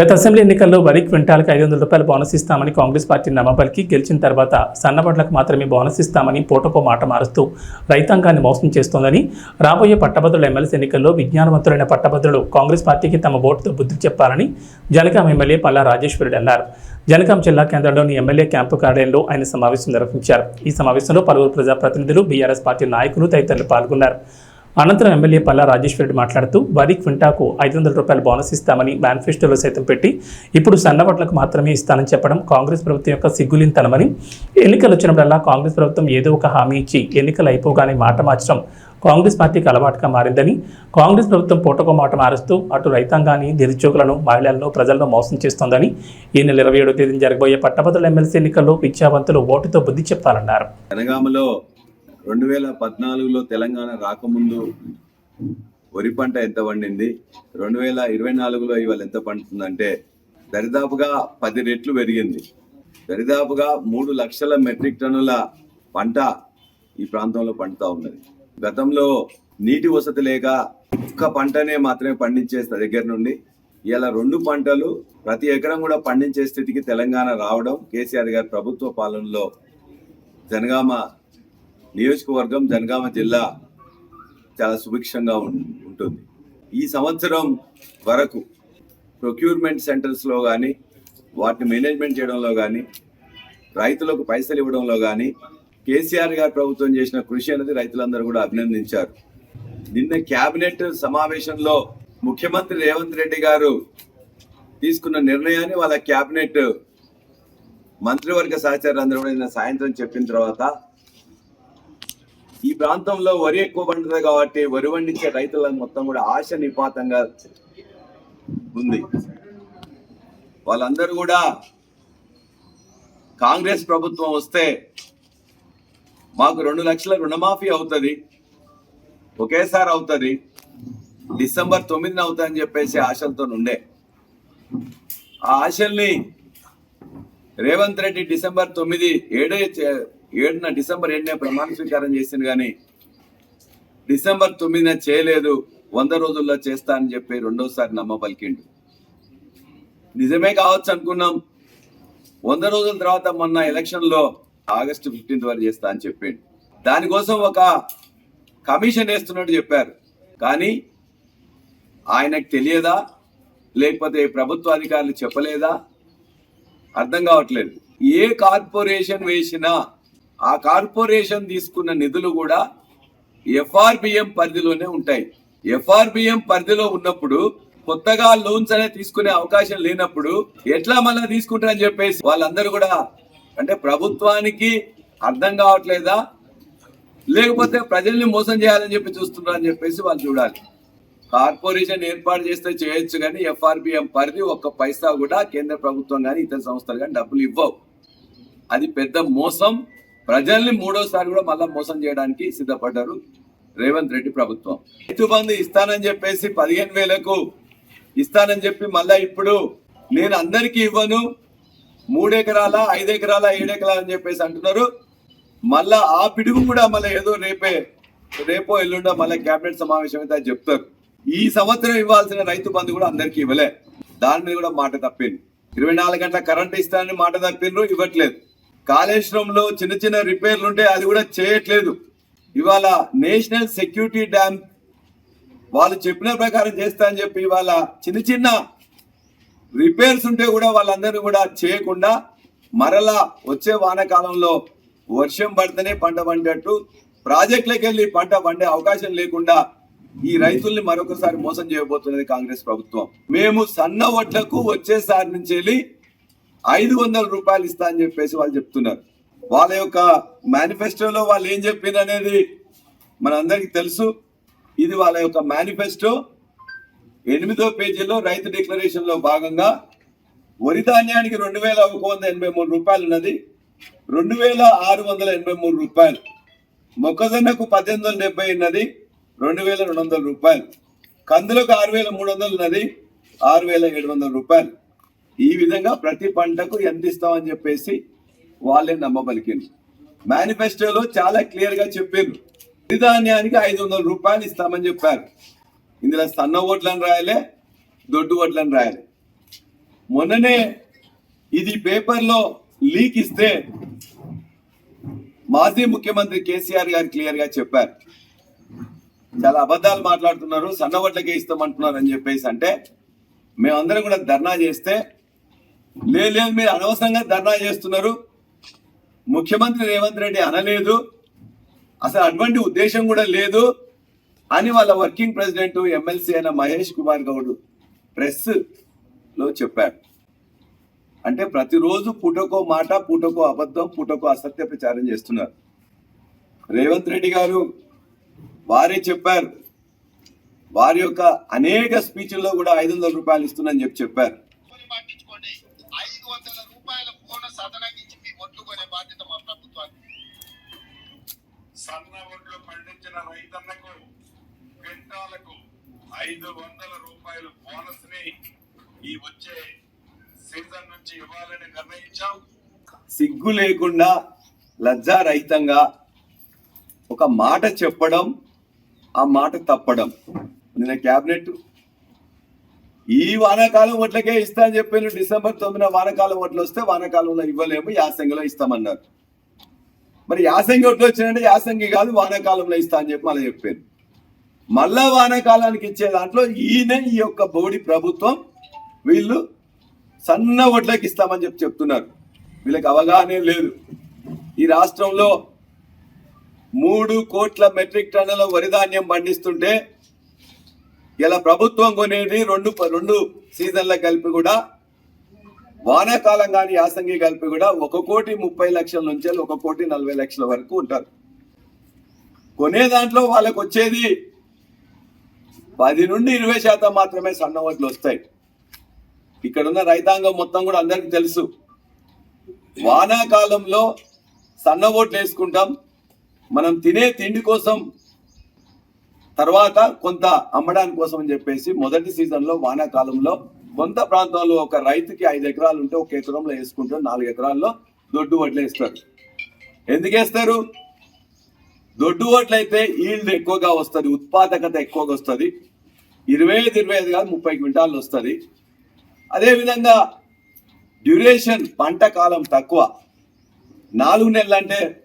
గత అసెంబ్లీ ఎన్నికల్లో వరి క్వింటాల్కి ఐదు వందల రూపాయలు బోనస్ ఇస్తామని కాంగ్రెస్ పార్టీ నమ్మబలికి గెలిచిన తర్వాత సన్నబడ్లకు మాత్రమే బోనస్ ఇస్తామని పూటకో మాట మారుస్తూ రైతాంగాన్ని మోసం చేస్తోందని రాబోయే పట్టభద్రుల ఎమ్మెల్సీ ఎన్నికల్లో విజ్ఞానవంతులైన పట్టభద్రులు కాంగ్రెస్ పార్టీకి తమ ఓటుతో బుద్ధి చెప్పాలని జనగాం ఎమ్మెల్యే పల్లా రాజేశ్వరుడు అన్నారు. జనగాం జిల్లా కేంద్రంలోని ఎమ్మెల్యే క్యాంపు కార్యాలయంలో ఆయన సమావేశం నిర్వహించారు. ఈ సమావేశంలో పలువురు ప్రజాప్రతినిధులు బీఆర్ఎస్ పార్టీ నాయకులు తదితరులు పాల్గొన్నారు. అనంతరం ఎమ్మెల్యే పల్లా రాజేశ్వరరెడ్డి మాట్లాడుతూ వరి క్వింటాకు ఐదు వందల రూపాయలు బోనస్ ఇస్తామని మేనిఫెస్టోలో సైతం పెట్టి ఇప్పుడు సన్నబట్లకు మాత్రమే ఇస్తానని చెప్పడం కాంగ్రెస్ ప్రభుత్వం యొక్క సిగ్గులింతనమని ఎన్నికలు వచ్చినప్పుడల్లా కాంగ్రెస్ ప్రభుత్వం ఏదో ఒక హామీ ఇచ్చి ఎన్నికలు అయిపోగానే మాట మార్చడం కాంగ్రెస్ పార్టీకి అలవాటుగా మారిందని కాంగ్రెస్ ప్రభుత్వం పూటకో మాట మారుస్తూ అటు రైతాంగాన్ని నిరుద్యోగులను మహిళలను ప్రజలను మోసం చేస్తోందని ఈ నెల ఇరవై ఏడో తేదీన జరగబోయే పట్టభద్రుల ఎమ్మెల్సీ ఎన్నికల్లో విద్యావంతులు ఓటుతో బుద్ధి చెప్పాలన్నారు జనగామలో రెండు వేల పద్నాలుగులో తెలంగాణ రాకముందు వరి పంట ఎంత పండింది? రెండు వేల ఇరవై నాలుగులో ఇవాళ ఎంత పండుతుందంటే దరిదాపుగా పది రెట్లు పెరిగింది. దరిదాపుగా మూడు లక్షల మెట్రిక్ టన్నుల పంట ఈ ప్రాంతంలో పండుతా ఉన్నది. గతంలో నీటి వసతి లేక ఒక్క పంటనే మాత్రమే పండించే దగ్గర నుండి ఇలా రెండు పంటలు ప్రతి ఎకరం కూడా పండించే స్థితికి తెలంగాణ రావడం కేసీఆర్ గారి ప్రభుత్వ పాలనలో జనగామ నియోజకవర్గం జనగామ జిల్లా చాలా సుభిక్షంగా ఉంటుంది. ఈ సంవత్సరం వరకు ప్రొక్యూర్మెంట్ సెంటర్స్లో కానీ వాటిని మేనేజ్మెంట్ చేయడంలో కానీ రైతులకు పైసలు ఇవ్వడంలో కానీ కేసీఆర్ గారు ప్రభుత్వం చేసిన కృషి అనేది రైతులందరూ కూడా అభినందించారు. నిన్న కేబినెట్ సమావేశంలో ముఖ్యమంత్రి రేవంత్ రెడ్డి గారు తీసుకున్న నిర్ణయాన్ని వాళ్ళ కేబినెట్ మంత్రివర్గ సహచరులు అందరూ కూడా నిన్న సాయంత్రం చెప్పిన తర్వాత ఈ ప్రాంతంలో వరి ఎక్కువ పండుతుంది కాబట్టి వరి పండించే రైతులకు మొత్తం కూడా ఆశ నిపాతంగా ఉంది. వాళ్ళందరూ కూడా కాంగ్రెస్ ప్రభుత్వం వస్తే మాకు రెండు లక్షల రుణమాఫీ అవుతుంది. ఒకేసారి అవుతుంది. డిసెంబర్ తొమ్మిదిన అవుతుందని చెప్పేసి ఆశలతో ఉండే. ఆ ఆశల్ని రేవంత్ రెడ్డి డిసెంబర్ తొమ్మిది ఏడే ఏడున డిసెంబర్ ఏడున ప్రమాణ స్వీకారం చేసింది కానీ డిసెంబర్ తొమ్మిదిన చేయలేదు వంద రోజుల్లో చేస్తా అని చెప్పి రెండోసారి నమ్మ పలికిండు. నిజమే కావచ్చు అనుకున్నాం. వంద రోజుల తర్వాత మొన్న ఎలక్షన్లో ఆగస్టు ఫిఫ్టీన్త్ వరకు చేస్తా అని చెప్పిండు. దానికోసం ఒక కమిషన్ వేస్తున్నట్టు చెప్పారు. కానీ ఆయనకు తెలియదా? లేకపోతే ప్రభుత్వ అధికారులు చెప్పలేదా? అర్థం కావట్లేదు. ఏ కార్పొరేషన్ వేసినా ఆ కార్పొరేషన్ తీసుకున్న నిధులు కూడా ఎఫ్ఆర్బిఎం పరిధిలోనే ఉంటాయి. ఎఫ్ఆర్బిఎం పరిధిలో ఉన్నప్పుడు కొత్తగా లోన్స్ అనేది తీసుకునే అవకాశం లేనప్పుడు ఎట్లా మళ్ళీ తీసుకుంటారని చెప్పేసి వాళ్ళందరూ కూడా అంటే ప్రభుత్వానికి అర్థం కావట్లేదా? లేకపోతే ప్రజల్ని మోసం చేయాలని చెప్పి చూస్తున్నారని చెప్పేసి వాళ్ళు చూడాలి. కార్పొరేషన్ ఏర్పాటు చేస్తే చేయొచ్చు కానీ ఎఫ్ఆర్బిఎం పరిధి ఒక్క పైసా కూడా కేంద్ర ప్రభుత్వం కానీ ఇతర సంస్థలు కానీ డబ్బులు ఇవ్వవు. అది పెద్ద మోసం. ప్రజల్ని మూడోసారి కూడా మళ్ళా మోసం చేయడానికి సిద్ధపడ్డారు రేవంత్ రెడ్డి ప్రభుత్వం. రైతు బంధు ఇస్తానని చెప్పేసి పదిహేను వేలకు ఇస్తానని చెప్పి మళ్ళా ఇప్పుడు నేను అందరికీ ఇవ్వను. మూడెకరాల ఐదెకరాల ఏడెకరాల అని చెప్పేసి అంటున్నారు. మళ్ళా ఆ పిడుగు కూడా మళ్ళీ ఏదో రేపే రేపో ఎల్లుండో మళ్ళీ కేబినెట్ సమావేశం అయితే చెప్తారు. ఈ సంవత్సరం ఇవ్వాల్సిన రైతు బంధు కూడా అందరికీ ఇవ్వలే. దాని మీద కూడా మాట తప్పింది. ఇరవై నాలుగు గంటల కరెంట్ ఇస్తానని మాట తప్పిండ్రు ఇవ్వట్లేదు. కాళేశ్వరంలో చిన్న చిన్న రిపేర్లు ఉంటే అది కూడా చేయట్లేదు. ఇవాళ నేషనల్ సెక్యూరిటీ డ్యామ్ వాళ్ళు చెప్పిన ప్రకారం చేస్తా అని చెప్పి ఇవాళ చిన్న చిన్న రిపేర్స్ ఉంటే కూడా వాళ్ళందరూ కూడా చేయకుండా మరలా వచ్చే వానకాలంలో వర్షం పడితేనే పంట పండేట్టు ప్రాజెక్టులకు వెళ్ళి పంట పండే అవకాశం లేకుండా ఈ రైతుల్ని మరొకసారి మోసం చేయబోతున్నది కాంగ్రెస్ ప్రభుత్వం. మేము సన్న వడ్లకు వచ్చేసారి నుంచి వెళ్ళి ఐదు వందల రూపాయలు ఇస్తా అని చెప్పేసి వాళ్ళు చెప్తున్నారు. వాళ్ళ యొక్క మేనిఫెస్టోలో వాళ్ళు ఏం చెప్పింది అనేది మనందరికీ తెలుసు. ఇది వాళ్ళ యొక్క మేనిఫెస్టో ఎనిమిదో పేజీలో రైతు డిక్లరేషన్లో భాగంగా వరి ధాన్యానికి రెండు వేల ఒక వంద ఎనభై మూడు రూపాయలు ఉన్నది. రెండు వేల ఆరు వందల ఎనభై మూడు రూపాయలు. మొక్కజొన్నకు పద్దెనిమిది వందల డెబ్బై ఉన్నది. రెండు వేల రెండు వందల రూపాయలు. కందులకు ఆరు వేల మూడు వందలు ఉన్నది. ఆరు వేల ఏడు వందల రూపాయలు. ఈ విధంగా ప్రతి పంటకు ఎంత ఇస్తామని చెప్పేసి వాళ్ళే నమ్మబలికింది మేనిఫెస్టోలో చాలా క్లియర్గా చెప్పారు వరి ఐదు వందల రూపాయలు ఇస్తామని చెప్పారు. ఇందులో సన్న ఓట్లను రాయలే దొడ్డు ఓట్లను రాయాలి. మొన్ననే ఇది పేపర్లో లీక్ ఇస్తే మాజీ ముఖ్యమంత్రి కేసీఆర్ గారు క్లియర్గా చెప్పారు. చాలా అబద్ధాలు మాట్లాడుతున్నారు సన్న ఓట్లకే ఇస్తామంటున్నారు అని చెప్పేసి అంటే మేమందరం కూడా ధర్నా చేస్తే లేదు లేదు మీరు అనవసరంగా ధర్నా చేస్తున్నారు? ముఖ్యమంత్రి రేవంత్ రెడ్డి అనలేదు. అసలు అటువంటి ఉద్దేశం కూడా లేదు అని వాళ్ళ వర్కింగ్ ప్రెసిడెంట్ ఎమ్మెల్సీ అయిన మహేష్ కుమార్ గౌడ్ ప్రెస్లో చెప్పారు. అంటే ప్రతిరోజు పూటకో మాట పూటకో అబద్ధం పూటకో అసత్య ప్రచారం చేస్తున్నారు. రేవంత్ రెడ్డి గారు వారే చెప్పారు. వారి యొక్క అనేక స్పీచ్ల్లో కూడా ఐదు వందల రూపాయలు ఇస్తుందని చెప్పి చెప్పారు. ఐదు వందల రూపాయల బోనస్ అదనంకించి మీ ఒడ్లు కొనే బాధ్యత మా ప్రభుత్వానికి. సన్న ఒడ్లు పండించిన రైతన్నకు క్వింటాలకు ఐదు వందల రూపాయల బోనస్ని ఈ వచ్చే సీజన్ నుంచి ఇవ్వాలని నిర్ణయించాం. సిగ్గు లేకుండా లజ్జారహితంగా ఒక మాట చెప్పడం ఆ మాట తప్పడం. నిన్న క్యాబినెట్ ఈ వానాకాలం ఓట్లకే ఇస్తా అని చెప్పారు డిసెంబర్ తొమ్మిదిన వానాకాలం ఓట్లు వస్తే వానాకాలంలో ఇవ్వలేము యాసంగిలో ఇస్తామన్నారు. మరి యాసంగి ఓట్లు వచ్చినంటే యాసంగి కాదు వానాకాలంలో ఇస్తా అని చెప్పి మళ్ళీ చెప్పారు. మళ్ళా వానాకాలానికి ఇచ్చే దాంట్లో ఈయన ఈ యొక్క బోడి ప్రభుత్వం వీళ్ళు సన్న ఓట్లకి ఇస్తామని చెప్పి చెప్తున్నారు. వీళ్ళకి అవగాహన లేదు. ఈ రాష్ట్రంలో మూడు కోట్ల మెట్రిక్ టన్నుల వరి ధాన్యం పండిస్తుంటే ఇలా ప్రభుత్వం కొనేది రెండు రెండు సీజన్ల కలిపి కూడా వానాకాలం కానీ యాసంగి కలిపి కూడా ఒక కోటి ముప్పై లక్షల నుంచి ఒక కోటి నలభై లక్షల వరకు ఉంటారు. కొనే దాంట్లో వాళ్ళకు వచ్చేది పది నుండి ఇరవై శాతం మాత్రమే సన్న ఓట్లు వస్తాయి. ఇక్కడున్న రైతాంగం మొత్తం కూడా అందరికీ తెలుసు. వానాకాలంలో సన్న ఓట్లు వేసుకుంటాం. మనం తినే తిండి కోసం తర్వాత కొంత అమ్మడానికి కోసం అని చెప్పేసి మొదటి సీజన్లో వానాకాలంలో కొంత ప్రాంతంలో ఒక రైతుకి ఐదు ఎకరాలు ఉంటే ఒక ఎకరంలో వేసుకుంటారు నాలుగు ఎకరాల్లో దొడ్డు వడ్లు వేస్తారు. ఎందుకు వేస్తారు? దొడ్డు ఓట్లు అయితే ఈల్డ్ ఎక్కువగా వస్తుంది ఉత్పాదకత ఎక్కువగా వస్తుంది. ఇరవై ఐదు ఇరవై ఐదు కాదు ముప్పై క్వింటాలు వస్తుంది. అదేవిధంగా డ్యూరేషన్ పంట కాలం తక్కువ. నాలుగు నెలలు అంటే